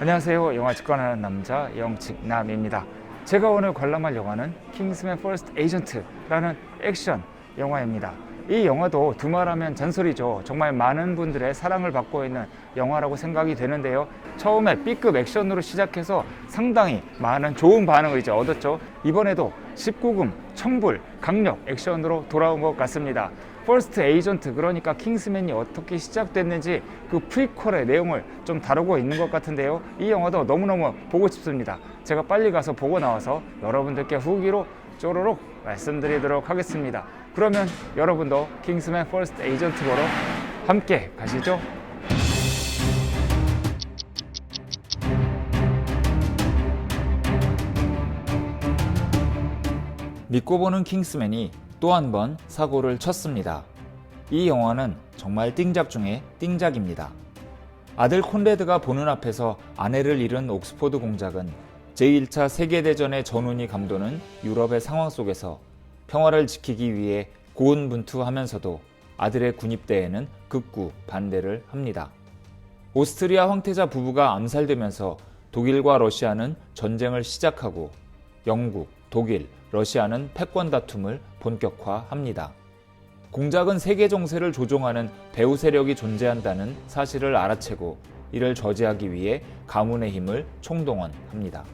안녕하세요. 영화 직관하는 남자 영직남입니다. 제가 오늘 관람할 영화는 킹스맨 퍼스트 에이전트라는 액션 영화입니다. 이 영화도 두말하면 잔소리죠. 정말 많은 분들의 사랑을 받고 있는 영화라고 생각이 되는데요. 처음에 B급 액션으로 시작해서 상당히 많은 좋은 반응을 이제 얻었죠. 이번에도 19금, 청불, 강력 액션으로 돌아온 것 같습니다. 퍼스트 에이전트 그러니까 킹스맨이 어떻게 시작됐는지 그 프리퀄의 내용을 좀 다루고 있는 것 같은데요. 이 영화도 너무너무 보고 싶습니다. 제가 빨리 가서 보고 나와서 여러분들께 후기로 쪼로록 말씀드리도록 하겠습니다. 그러면 여러분도 킹스맨 퍼스트 에이전트 보러 함께 가시죠. 믿고 보는 킹스맨이 또 한 번 사고를 쳤습니다. 이 영화는 정말 띵작 중에 띵작입니다. 아들 콘레드가 보는 앞에서 아내를 잃은 옥스포드 공작은 제1차 세계대전의 전운이 감도는 유럽의 상황 속에서 평화를 지키기 위해 고군분투하면서도 아들의 군입대에는 극구 반대를 합니다. 오스트리아 황태자 부부가 암살되면서 독일과 러시아는 전쟁을 시작하고 영국, 독일, 러시아는 패권 다툼을 본격화합니다. 공작은 세계 정세를 조종하는 배후 세력이 존재한다는 사실을 알아채고 이를 저지하기 위해 가문의 힘을 총동원합니다.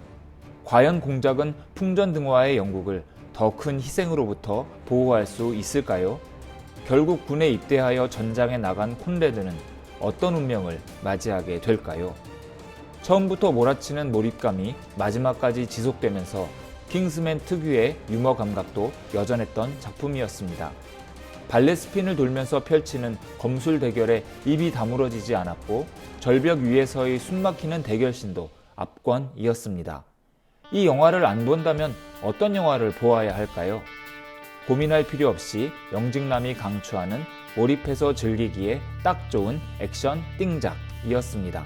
과연 공작은 풍전등화의 영국을 더 큰 희생으로부터 보호할 수 있을까요? 결국 군에 입대하여 전장에 나간 콘레드는 어떤 운명을 맞이하게 될까요? 처음부터 몰아치는 몰입감이 마지막까지 지속되면서 킹스맨 특유의 유머 감각도 여전했던 작품이었습니다. 발레 스핀을 돌면서 펼치는 검술 대결에 입이 다물어지지 않았고 절벽 위에서의 숨막히는 대결신도 압권이었습니다. 이 영화를 안 본다면 어떤 영화를 보아야 할까요? 고민할 필요 없이 영직남이 강추하는 몰입해서 즐기기에 딱 좋은 액션 띵작이었습니다.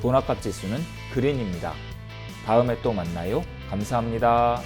돈 아깝 지수는 그린입니다. 다음에 또 만나요. 감사합니다.